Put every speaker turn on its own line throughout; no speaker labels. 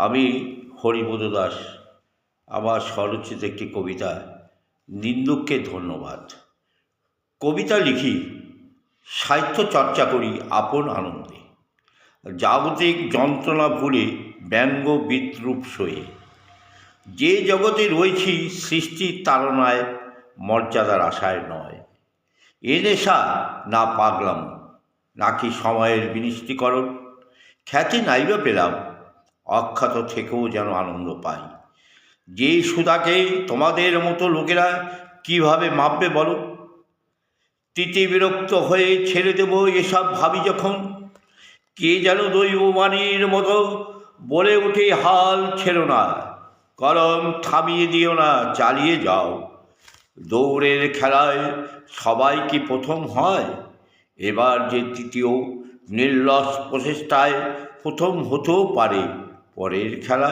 আমি হরিপদ দাস, আমার স্বরচিত একটি কবিতা, নিন্দুককে ধন্যবাদ। কবিতা লিখি, সাহিত্য চর্চা করি আপন আনন্দে। জাগতিক যন্ত্রণা ভুলে ব্যঙ্গ বিদ্রুপ সয়ে। যে জগতে রয়েছি সৃষ্টির তাড়নায়, মর্যাদার আশায় নয়। এ নেশা না পাগলাম, নাকি সময়ের বিনিষ্টিকরণ খ্যাতি নাইবা পেলাম অখ্যাত থেকেও যেন আনন্দ পাই। যে সুদাকে তোমাদের মতো লোকেরা কীভাবে মাপবে বলো? তিতি বিরক্ত হয়ে ছেড়ে দেব এসব ভাবি যখন। কে যেন দৈববাণীর মতো বলে ওঠে হাল ছেড়ো না, কলম থামিয়ে দিও না, চালিয়ে যাও। দৌড়ের খেলায় সবাই কি প্রথম হয়? এবার যে তৃতীয় নির্লস প্রচেষ্টায় প্রথম হতেও পারে। পরের খেলা।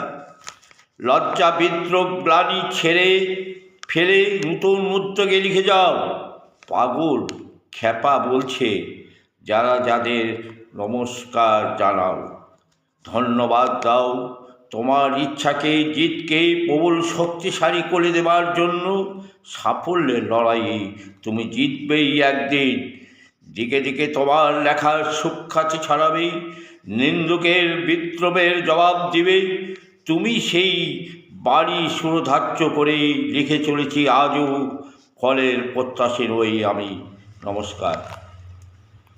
লজ্জা বিদ্রোহ গ্লানি ছেড়ে ফেলে নতুন উদ্যোগে লিখে যাও। পাগল, খ্যাপা বলছে যারা যাদের নমস্কার জানাও। ধন্যবাদ দাও, তোমার ইচ্ছাকে, জিতকে প্রবল শক্তিশালী করে দেবার জন্য সাফল্যের লড়াইয়ে তুমি জিতবেই একদিন। দিকে দিকে তোমার লেখার সুখ্যাতি ছড়াবে, নিন্দুকের বিদ্রোহের জবাব দিবে। তুমি সেই বাড়ি সুরধার্য করে লিখে চলেছি, আজও ফলের প্রত্যাশী রই আমি। নমস্কার।